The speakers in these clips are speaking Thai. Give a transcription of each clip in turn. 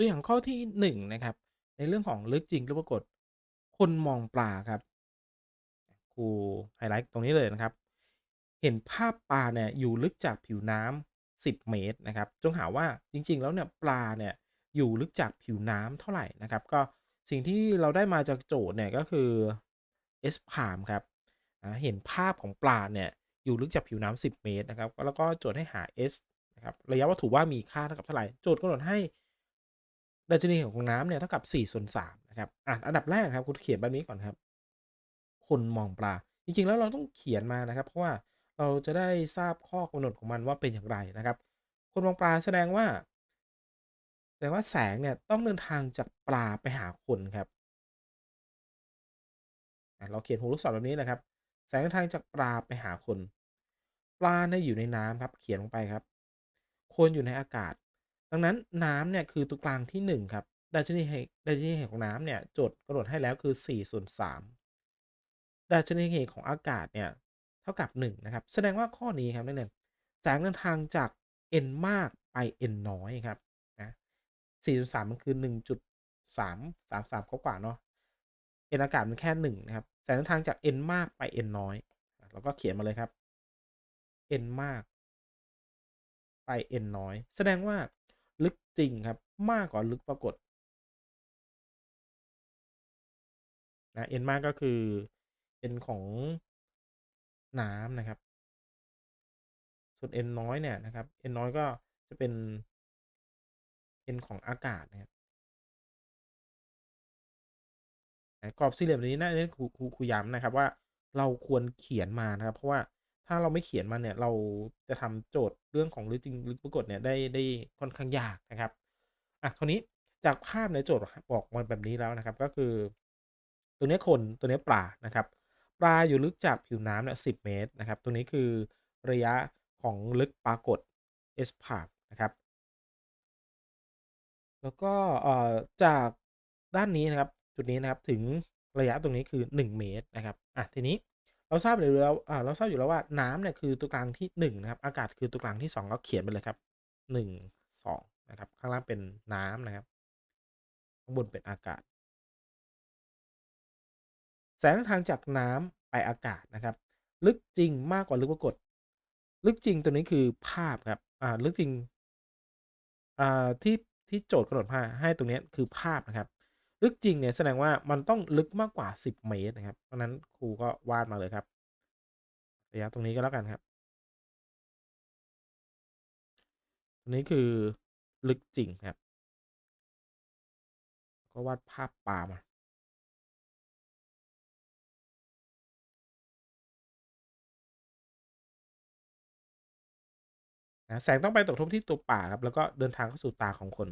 ตัวอย่างข้อที่หนึ่งนะครับ ในเรื่องของลึกจริงลึกปรากฏ คนมองปลาครับครูไฮไลท์ตรงนี้เลยนะครับ เห็นภาพปลาเนี่ยอยู่ลึกจากผิวน้ำ10 เมตรนะครับ จงหาว่าจริง ๆ แล้วเนี่ยปลาเนี่ยอยู่ลึกจากผิวน้ำเท่าไหร่นะครับ ก็สิ่งที่เราได้มาจากโจทย์เนี่ยก็คือ S พามครับเห็นภาพของปลาเนี่ยอยู่ลึกจากผิวน้ำ10 เมตรนะครับ แล้วก็โจทย์ให้หา S นะครับ ระยะวัตถุว่ามีค่าเท่ากับเท่าไหร่ โจทย์กำหนดให้ ดัชนีของน้ำเนี่ยเท่ากับ4ส่วน3นะครับอะอันดับแรกครับคุณเขียนแบบนี้ก่อนครับ คนมองปลา จริงๆแล้วเราต้องเขียนมานะครับ เพราะว่าเราจะได้ทราบข้อกำหนดของมันว่าเป็นอย่างไรนะครับ คนมองปลาแสดงว่าแสดงว่าแสงเนี่ยต้องเดินทางจากปลาไปหาคนครับอะเราเขียนหัวลูกศรแบบนี้นะครับ แสงเดินทางจากปลาไปหาคน ปลาเนี่ยอยู่ในน้ำครับ เขียนลงไปครับ คนอยู่ในอากาศ ดังนั้นน้ำเนี่ยคือตัวกลางที่1ครับดัชนีเหตุดัชนีเหตุของน้ำเนี่ยโจทย์กำหนดให้แล้วคือ4ส่วน3ดัชนีเหตุของอากาศเนี่ยเท่ากับ 1 นะครับ แสดงว่าข้อนี้ครับนักเรียนแสงเดินทางจาก n มากไป n น้อยครับนะ4ส่วน3มันคือ 1.333กว่าๆเนาะ n อากาศมันแค่ 1 นะครับ แสงเดินทางจาก n มากไป n น้อย เราก็เขียนมาเลยครับ n มากไป n น้อย แสดงว่า จริงครับ มากกว่าลึกปรากฏนะ n มากก็คือ n ของน้ำนะครับ ส่วน n น้อยเนี่ยนะครับ n น้อยก็จะเป็น n ของอากาศนะครับกรอบสี่เหลี่ยมนี้นะนี่ครูครูครูย้ำนะครับว่าเราควรเขียนมานะครับ เพราะว่า ถ้าเราไม่เขียนมาเนี่ย เราจะทำโจทย์เรื่องของลึกจริงลึกปรากฏเนี่ยได้ได้ค่อนข้างยากนะครับอะคราวนี้จากภาพในโจทย์บอกมาแบบนี้แล้วนะครับ ก็คือ ตัวนี้คนตัวนี้ปลานะครับ ปลาอยู่ลึกจากผิวน้ำเนี่ยสิเมตรนะครับ ตัวนี้คือระยะของลึกปรากฏ S ภาพนะครับ แล้วก็เอ่อจากด้านนี้นะครับ จุดนี้นะครับถึงระยะตรงนี้คือ 1 เมตรนะครับอะทีนี้ เราทราบอยู่แล้วอ่าเราทราบอยู่แล้วว่าน้ำเนี่ยคือตัวกลางที่ 1 นะครับ อากาศคือตัวกลางที่ 2 ก็เขียนไปเลยครับ 1 2 นะครับ ข้างล่างเป็นน้ำนะครับ ข้างบนเป็นอากาศ แสงทางจากน้ำไปอากาศนะครับ ลึกจริงมากกว่าลึกปรากฏ ลึกจริงตัวนี้คือภาพครับอ่าลึกจริงอ่าที่ที่โจทย์กำหนดมาให้ตรงนี้คือภาพนะครับ ลึกจริงเนี่ยแสดงว่ามันต้องลึกมากกว่า 10 เมตรนะครับ เพราะนั้นครูก็วาดมาเลยครับระยะตรงนี้ก็แล้วกันครับตรงนี้คือลึกจริงครับ ก็วาดภาพปลามาแสงต้องไปตกทบที่ตัวป่าครับ แล้วก็เดินทางเข้าสู่ตาของคน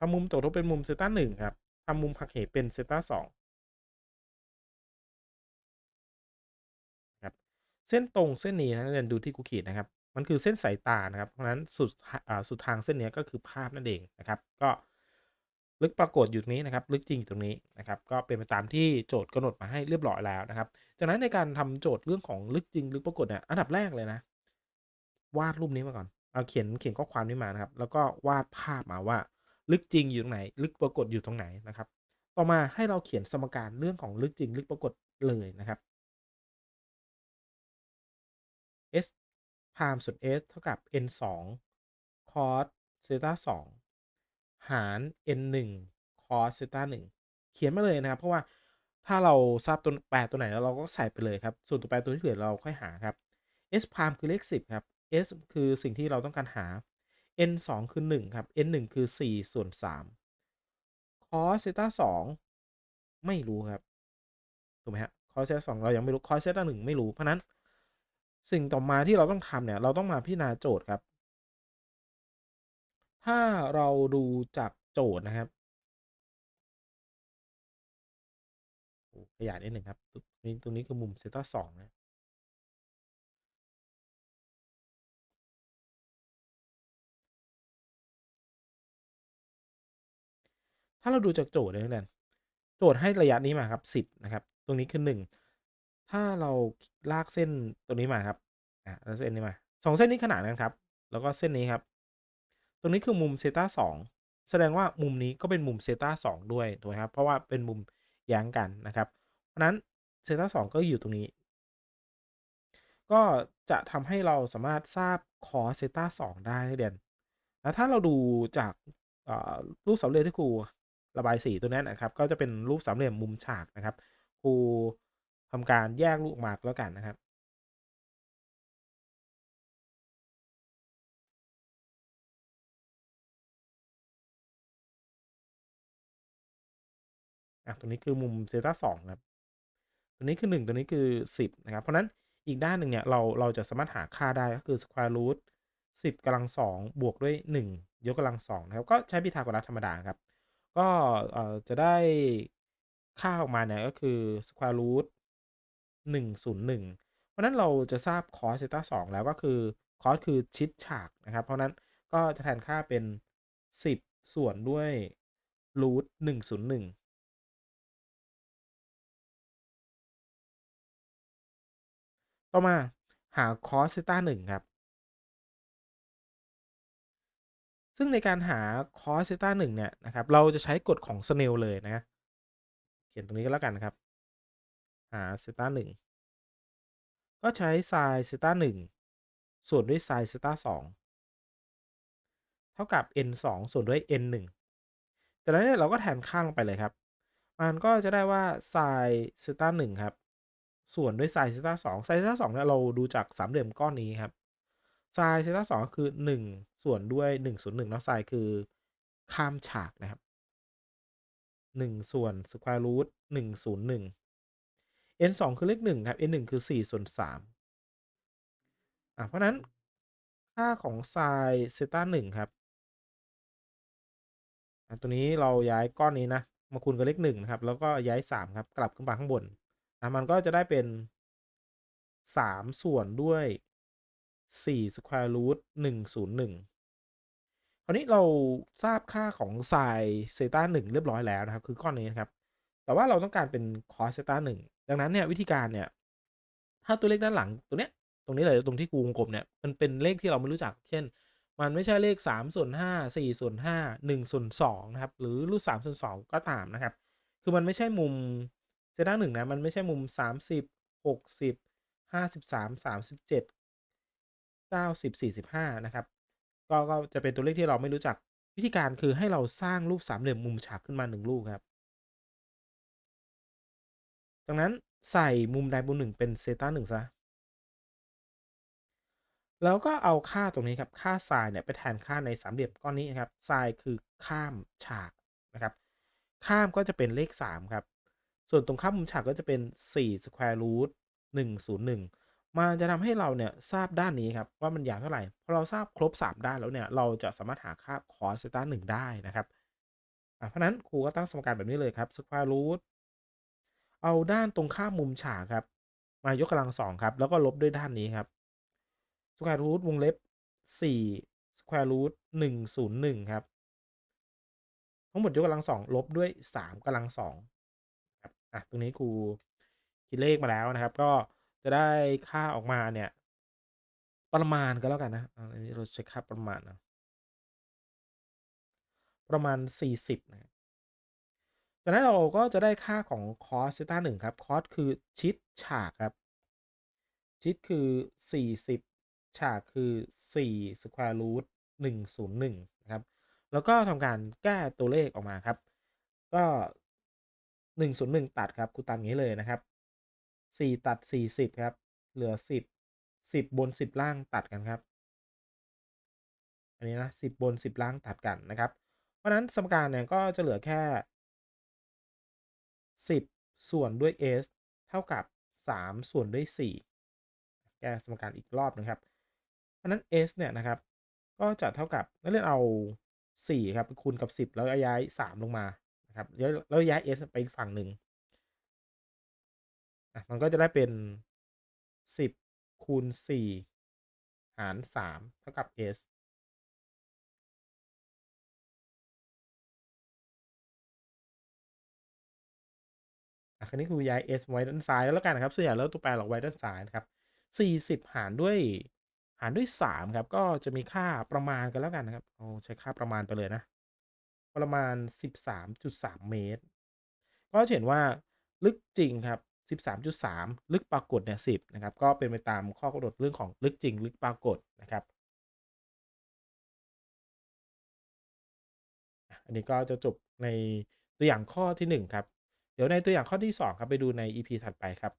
ทำมุมตกทบเป็นมุมเซต้าหนึ่งครับทำมุมหักเหเป็นเซต้าสองครับเส้นตรงเส้นนี้นะเรียนดูที่กูขีดนะครับ มันคือเส้นสายตานะครับ เพราะนั้นสุดสุดทางเส้นนี้ก็คือภาพนั่นเองนะครับ ก็ลึกปรากฏอยู่ตรงนี้นะครับ ลึกจริงตรงนี้นะครับ ก็เป็นไปตามที่โจทย์กำหนดมาให้เรียบร้อยแล้วนะครับ จากนั้นในการทำโจทย์เรื่องของลึกจริง ลึกปรากฏเนี่ยอันดับแรกเลยนะ วาดรูปนี้มาก่อนเอาเขียนเขียนข้อความนี้มานะครับ แล้วก็วาดภาพมาว่า ลึกจริงอยู่ตรงไหน ลึกปรากฏอยู่ตรงไหนนะครับ ต่อมาให้เราเขียนสมการเรื่องของลึกจริง ลึกปรากฏเลยนะครับ s พามส่วน s เท่ากับ n 2 cos เซต้า2หาร n 1 cos เซต้า1เขียนมาเลยนะครับ เพราะว่าถ้าเราทราบตัวแปรตัวไหนแล้วเราก็ใส่ไปเลยครับ ส่วนตัวแปรตัวที่เหลือเราค่อยหาครับ s พามคือเลข 10 ครับ s คือสิ่งที่เราต้องการหา n 2คือ 1 ครับ n 1คือ 4 ส่วน 3 cos เซตา2ไม่รู้ครับ ถูกไหมฮะ cos เซตา2เรายังไม่รู้ cos เซตา1ไม่รู้ เพราะนั้น สิ่งต่อมาที่เราต้องทำเนี่ย เราต้องมาพิจารณาโจทย์ครับ ถ้าเราดูจากโจทย์นะครับขยายนิดหนึ่งครับ ตรงนี้ตรงนี้คือมุมเซตาสองนะ ถ้าเราดูจากโจทย์เนี่ยนักเรียนโจทย์ให้ระยะนี้มาครับ10นะครับ ตรงนี้คือ1ถ้าเราลากเส้นตัวนี้มาครับอะแล้วเส้นนี้มาสองเส้นนี้ขนานกันครับ แล้วก็เส้นนี้ครับ ตรงนี้คือมุมเซต้าสองแสดงว่ามุมนี้ก็เป็นมุมเซต้าสองด้วยถูกไหมครับเพราะว่าเป็นมุมแย้งกันนะครับ เพราะนั้นเซต้าสองก็อยู่ตรงนี้ ก็จะทำให้เราสามารถทราบคอเซต้าสองได้เรียนแล้วถ้าเราดูจากรูปสามเหลี่ยมที่ครู ระบายสีตัวนี้นนะครับก็จะเป็นรูปสามเหลี่ยมมุมฉากนะครับครูทำการแยกลูกออกมากแล้วกันนะครับ อะตรงนี้คือมุมเซต้าสองครับตัวนี้คือ 1 ตัวนี้คือ 10 นะครับ เพราะนั้นอีกด้านหนึ่งเนี่ยเราเราจะสามารถหาค่าได้ก็คือ square root 10กำลัง2บวกด้วย 1 ยกกำลัง2นะครับ ก็ใช้พีทาโกรัสธรรมดาครับ ก็เอ่อจะได้ค่าออกมาเนี่ยก็คือ square root 101 เพราะนั้นเราจะทราบ cos เซตา2แล้วก็คือ cos คือชิดฉากนะครับ เพราะนั้นก็จะแทนค่าเป็น 10 ส่วนด้วย root 101ต่อมาหา cos เซตา1ครับ ซึ่งในการหา cos เซตา1เนี่ยนะครับเราจะใช้กฎของ Snell เลยนะ เขียนตรงนี้ก็แล้วกันนะครับ หาเซต้า1ก็ใช้ sin เซตา1ส่วนด้วย sin เซตา2เท่ากับ n 2ส่วนด้วย n 1จากนั้นเนี่ยเราก็แทนค่าลงไปเลยครับ มันก็จะได้ว่า sin เซตา1ครับ ส่วนด้วย sin เซตา2 sin เซต้า2เนี่ยเราดูจากสามเหลี่ยมก้อนนี้ครับ sin เซตา2ก็คือ1ส่วนด้วย1ส่วน1เนาะ sin คือข้ามฉากนะครับ1ส่วน square root 1ส่วน1 n 2คือเลข1ครับ n 1คือ4ส่วน3อะเพราะนั้นค่าของ sin เซตา1ครับอะตัวนี้เราย้ายก้อนนี้นะมาคูณกับเลข1นะครับ แล้วก็ย้าย 3 ครับ กลับขึ้นมาข้างบนอะมันก็จะได้เป็น 3 ส่วนด้วย 4 square root 101 คราวนี้เราทราบค่าของไซเซต้า1เรียบร้อยแล้วนะครับ คือก้อนนี้นะครับ แต่ว่าเราต้องการเป็นคอสเซต้า1ดังนั้นเนี่ยวิธีการเนี่ย ถ้าตัวเลขด้านหลังตัวเนี้ย ตรงนี้เลยตรงที่กูวงกลมเนี่ย มันเป็นเลขที่เราไม่รู้จัก เช่น มันไม่ใช่เลข3ส่วน5 4ส่วน5 1ส่วน2นะครับ หรือรูท3ส่วน2ก็ตามนะครับ คือมันไม่ใช่มุมเซต้าหนึ่งนะ มันไม่ใช่มุม 30 60 53 37 90 45 นะครับก็ก็จะเป็นตัวเลขที่เราไม่รู้จักวิธีการคือให้เราสร้างรูปสามเหลี่ยมมุมฉากขึ้นมาหนึ่งรูปครับจากนั้นใส่มุมใดมุมหนึ่งเป็นเซต้าหนึ่งซะแล้วก็เอาค่าตรงนี้ครับค่าไซน์เนี่ยไปแทนค่าในสามเหลี่ยมก้อนนี้ครับไซน์คือข้ามฉากนะครับ ข้ามก็จะเป็นเลข3ครับส่วนตรงข้ามมุมฉากก็จะเป็น4 square root 101 มันจะทำให้เราเนี่ยทราบด้านนี้ครับว่ามันยาวเท่าไหร่พอเราทราบครบ 3 ด้านแล้วเนี่ยเราจะสามารถหาค่า cos เซตา1ได้นะครับเพราะนั้นครูก็ตั้งสมการแบบนี้เลยครับ square root เอาด้านตรงข้ามมุมฉากครับ มายกกำลังสองครับ แล้วก็ลบด้วยด้านนี้ครับ square root วงเล็บ4 square root 101ครับ ทั้งหมดยกกำลังสองลบด้วย3กำลังสองครับอะตรงนี้ครูคิดเลขมาแล้วนะครับ ก็ จะได้ค่าออกมาเนี่ย ประมาณก็แล้วกันนะอันนี้เราเช็คค่าประมาณนะประมาณ 40 นะจากนั้นเราก็จะได้ค่าของ cos เซตาหนึ่งครับ cos คือชิดฉากครับ ชิดคือ 40 ฉากคือ4 square root 101 นะครับ แล้วก็ทำการแก้ตัวเลขออกมาครับ ก็ 101 ตัดครับครูตัดอย่างนี้เลยนะครับ 4ตัด40ครับ เหลือ10 10บบน10ล่างตัดกันครับ อันนี้นะ10บบน10ล่างตัดกันนะครับ เพราะนั้นสมการเนี่ยก็จะเหลือแค่10ส่วนด้วย s เท่ากับ3ส่วนด้วย4แก้สมการอีกรอบนะครับ เพราะนั้น s เนี่ยนะครับ ก็จะเท่ากับนักเรียนเอา4ครับคูณกับ10แล้วย้าย3ลงมานะครับแล้วย้าย s ไปอีกฝั่งหนึ่ง อะมันก็จะได้เป็น 10 คูณ 4 หาร 3 เท่ากับ s อะคราวนี้ครูย้าย s ไว้ด้านซ้ายแล้วกันนะครับส่วนใหญ่แล้วตัวแปรเราไว้ด้านซ้ายนะครับ 40 หารด้วยหารด้วย 3 ครับ ก็จะมีค่าประมาณกันแล้วกันนะครับเอาใช้ค่าประมาณไปเลยนะ ประมาณ 13.3 เมตร ก็จะเห็นว่าลึกจริงครับ 13.3 ลึกปรากฏเนี่ย10นะครับก็เป็นไปตามข้อกำหนดเรื่องของลึกจริง ลึกปรากฏนะครับอันนี้ก็จะจบในตัวอย่างข้อที่ 1 ครับ เดี๋ยวในตัวอย่างข้อที่ 2 ครับ ไปดูใน EP ถัดไปครับ